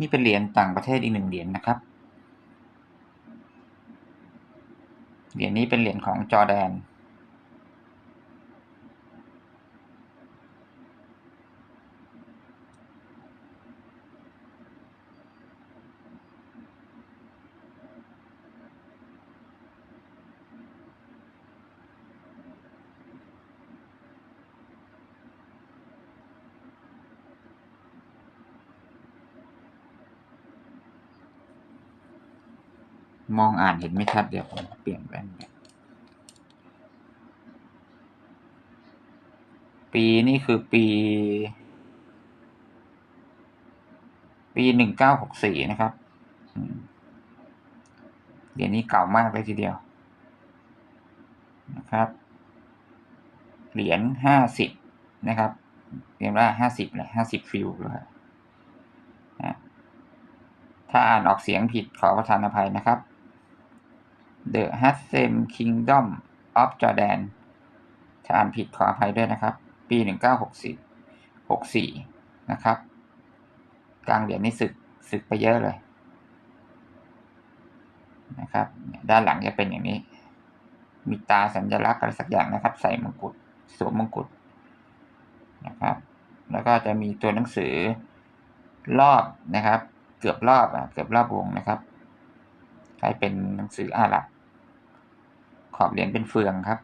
นี่เป็นเหรียญต่างประเทศอีกหนึ่งเหรียญนะครับ เหรียญนี้เป็นเหรียญของจอแดน มองอ่านเห็นไม่ชัดเดี๋ยวผมเปลี่ยนแว่นปีนี่คือปี ปีหนึ่งเก้าหกสี่นะครับเหรียญนี้เก่ามากเลยทีเดียว นะครับ เหรียญห้าสิบนะครับเรียกว่าห้าสิบเลยห้าสิบฟิลเลยถ้าอ่านออกเสียงผิดขอประทานอภัยนะครับ The Hassem Kingdom of Jordan ถ้าอ่านผิดขออภัยด้วยนะครับ ปีหนึ่งเก้าหกสี่หกสี่นะครับ กลางเหรียญนี่สึกสึกไปเยอะเลยนะครับ ด้านหลังจะเป็นอย่างนี้ มีตาสัญลักษณ์อะไรสักอย่างนะครับ ใส่มงกุฎสวมมงกุฎนะครับ แล้วก็จะมีตัวหนังสือรอบนะครับ เกือบรอบอะเกือบรอบวงนะครับใช้เป็นหนังสืออาหรับ ขอบเหรียญเป็นเฟืองครับ